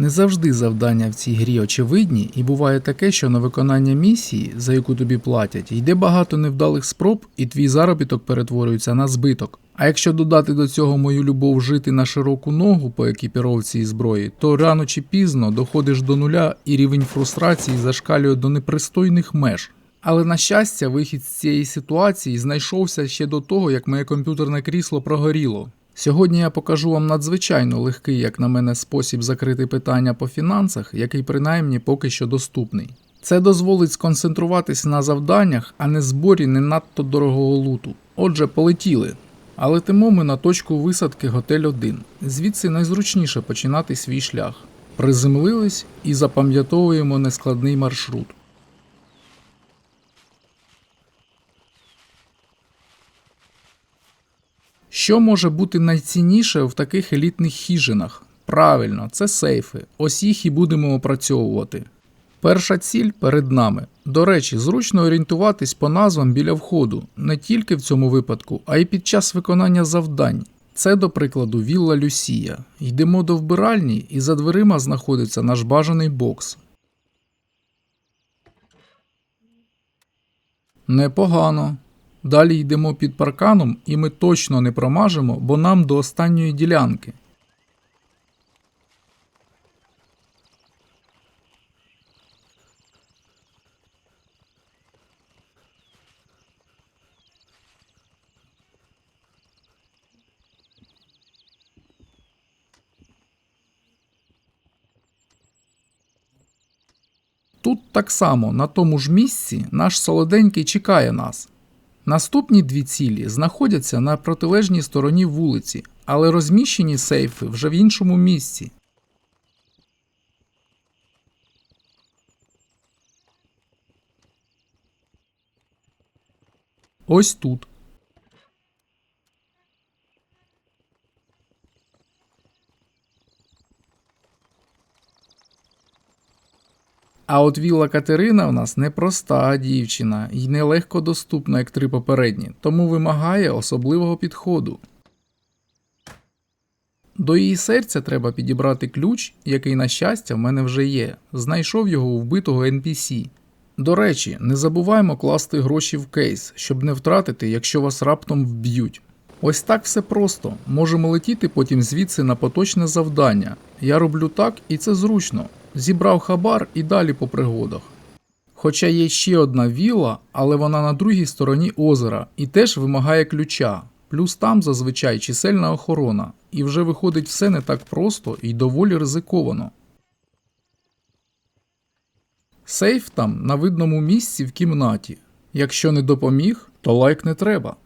Не завжди завдання в цій грі очевидні, і буває таке, що на виконання місії, за яку тобі платять, йде багато невдалих спроб, і твій заробіток перетворюється на збиток. А якщо додати до цього мою любов жити на широку ногу по екіпіровці і зброї, то рано чи пізно доходиш до нуля і рівень фрустрації зашкалює до непристойних меж. Але на щастя, вихід з цієї ситуації знайшовся ще до того, як моє комп'ютерне крісло прогоріло. Сьогодні я покажу вам надзвичайно легкий, як на мене, спосіб закрити питання по фінансах, який принаймні поки що доступний. Це дозволить сконцентруватись на завданнях, а не зборі не надто дорогого луту. Отже, полетіли. А летимо ми на точку висадки готель 1. Звідси найзручніше починати свій шлях. Приземлились і запам'ятовуємо нескладний маршрут. Що може бути найцінніше в таких елітних хижинах? Правильно, це сейфи. Ось їх і будемо опрацьовувати. Перша ціль перед нами. До речі, зручно орієнтуватись по назвам біля входу, не тільки в цьому випадку, а й під час виконання завдань. Це, до прикладу, Вілла Люсія. Йдемо до вбиральні, і за дверима знаходиться наш бажаний бокс. Непогано. Далі йдемо під парканом, і ми точно не промажемо, бо нам до останньої ділянки. Тут так само, на тому ж місці, наш солоденький чекає нас. Наступні дві цілі знаходяться на протилежній стороні вулиці, але розміщені сейфи вже в іншому місці. Ось тут. А от Вілла Катерина в нас непроста дівчина і нелегко доступна, як три попередні, тому вимагає особливого підходу. До її серця треба підібрати ключ, який, на щастя, в мене вже є. Знайшов його у вбитого NPC. До речі, не забуваємо класти гроші в кейс, щоб не втратити, якщо вас раптом вб'ють. Ось так все просто. Можемо летіти потім звідси на поточне завдання. Я роблю так, і це зручно. Зібрав хабар і далі по пригодах. Хоча є ще одна вілла, але вона на другій стороні озера і теж вимагає ключа. Плюс там зазвичай чисельна охорона, і вже виходить все не так просто і доволі ризиковано. Сейф там на видному місці в кімнаті. Якщо не допоміг, то лайк не треба.